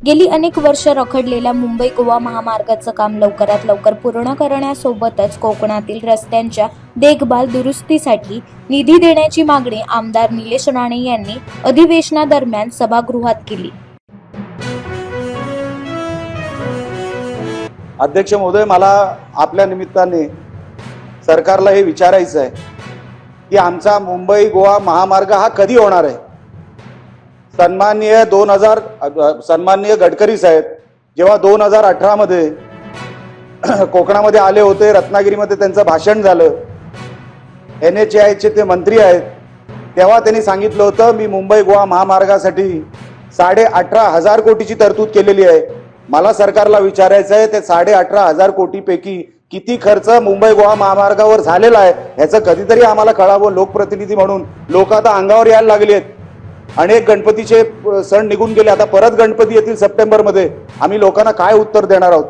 गेली अनेक वर्ष रखडलेल्या मुंबई गोवा महामार्गाचं काम लवकरात लवकर पूर्ण करण्यासोबतच कोकणातील रस्त्यांच्या देखभाल दुरुस्तीसाठी निधी देण्याची मागणी आमदार निलेश राणे यांनी अधिवेशनादरम्यान सभागृहात केली. अध्यक्ष महोदय मला आपल्या निमित्ताने सरकारला हे विचारायचं आहे की आमचा मुंबई गोवा महामार्ग हा कधी होणार आहे? सन्माननीय दोन हजार सन्माननीय गडकरी साहेब जेव्हा दोन हजार अठरामध्ये कोकणामध्ये आले होते रत्नागिरीमध्ये त्यांचं भाषण झालं एन एच आयचे ते मंत्री आहेत तेव्हा त्यांनी सांगितलं होतं मी मुंबई गोवा महामार्गासाठी साडे अठरा हजार कोटीची तरतूद केलेली आहे. मला सरकारला विचारायचं आहे ते साडे अठरा हजार कोटीपैकी किती खर्च मुंबई गोवा महामार्गावर झालेला आहे ह्याचं कधीतरी आम्हाला कळावं लोकप्रतिनिधी म्हणून. लोक आता अंगावर यायला लागली आहेत. अनेक गणपतीचे सण निघून गेले. आता परत गणपती येतील सप्टेंबरमध्ये. आम्ही लोकांना काय उत्तर देणार आहोत?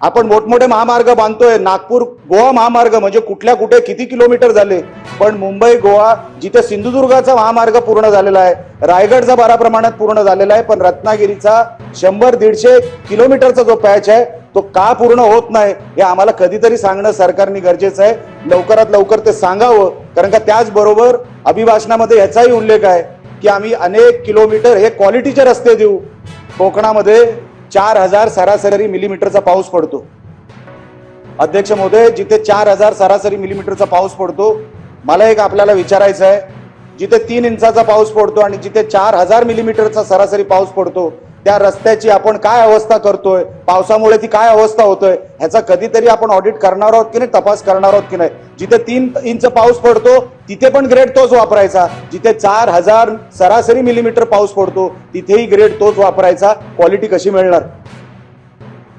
आपण मोठमोठे महामार्ग बांधतोय. नागपूर गोवा महामार्ग म्हणजे कुठल्या कुठे किती किलोमीटर झाले? पण मुंबई गोवा जिथे सिंधुदुर्गाचा महामार्ग पूर्ण झालेला आहे रायगडचा बारा प्रमाणात पूर्ण झालेला आहे पण रत्नागिरीचा शंभर दीडशे किलोमीटरचा जो पॅच आहे तो का पूर्ण होत नाही हे आम्हाला कधीतरी सांगणं सरकारने गरजेचं आहे. लवकरात लवकर ते सांगावं कारण का त्याचबरोबर अभिभाषणामध्ये याचाही उल्लेख आहे. की आम्ही अनेक किलोमीटर हे क्वालिटीचे रस्ते देऊ. कोकणामध्ये चार हजार सरासरी मिलीमीटरचा पाऊस पडतो. अध्यक्ष महोदय जिथे चार हजार सरासरी मिलीमीटरचा पाऊस पडतो मला एक आपल्याला विचारायचं आहे जिथे तीन इंचाचा पाऊस पडतो आणि जिथे चार हजार मिलीमीटरचा सरासरी पाऊस पडतो त्या रस्त्याची आपण काय अवस्था करतोय पावसामुळे ती काय अवस्था होतोय ह्याचा कधीतरी आपण ऑडिट करणार आहोत की नाही तपास करणार आहोत की नाही. जिथे तीन इंच पाऊस पडतो तिथे पण ग्रेड तोच वापरायचा. जिथे चार हजार सरासरी मिलीमीटर पाऊस पडतो तिथेही ग्रेड तोच वापरायचा. क्वालिटी कशी मिळणार?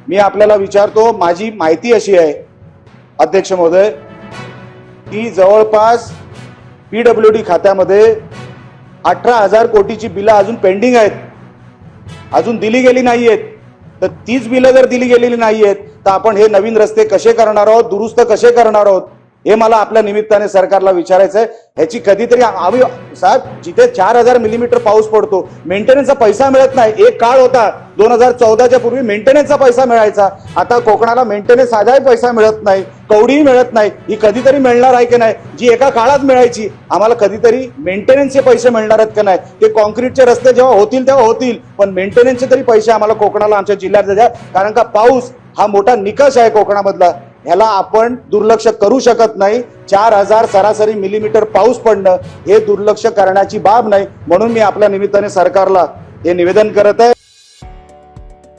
मी आपल्याला विचारतो माझी माहिती अशी आहे अध्यक्ष महोदय की जवळपास पी डब्ल्यू डी खात्यामध्ये अठरा हजार कोटीची बिलं अजून पेंडिंग आहेत. अजून दिली गेली नाही आहेत तर तीच बिलं जर दिली गेलेली नाही आहेत तर आपण हे नवीन रस्ते कसे करणार आहोत दुरुस्त कसे करणार आहोत? हे मला आपल्या निमित्ताने सरकारला विचारायचं आहे ह्याची कधीतरी आम्ही साहेब जिथे चार हजार मिलीमीटर पाऊस पडतो मेंटेनन्सचा पैसा मिळत नाही. एक काळ होता दोन हजार चौदाच्या पूर्वी मेंटेनन्सचा पैसा मिळायचा. आता कोकणाला मेंटेनन्स साधाही पैसा मिळत नाही कवडीही मिळत नाही. ही कधीतरी मिळणार आहे की नाही? जी एका काळात मिळायची. आम्हाला कधीतरी मेंटेनन्सचे पैसे मिळणार आहेत का नाही? ते कॉन्क्रीटचे रस्ते जेव्हा होतील तेव्हा होतील. पण मेंटेनन्सचे तरी पैसे आम्हाला कोकणाला आमच्या जिल्ह्यात द्या. कारण का पाऊस हा मोठा निकष आहे कोकणामधला. ह्याला आपण दुर्लक्ष करू शकत नाही. चार हजार सरासरी मिलीमीटर पाऊस पडणं हे दुर्लक्ष करण्याची बाब नाही. म्हणून मी आपल्या निमित्ताने सरकारला हे निवेदन करत आहे.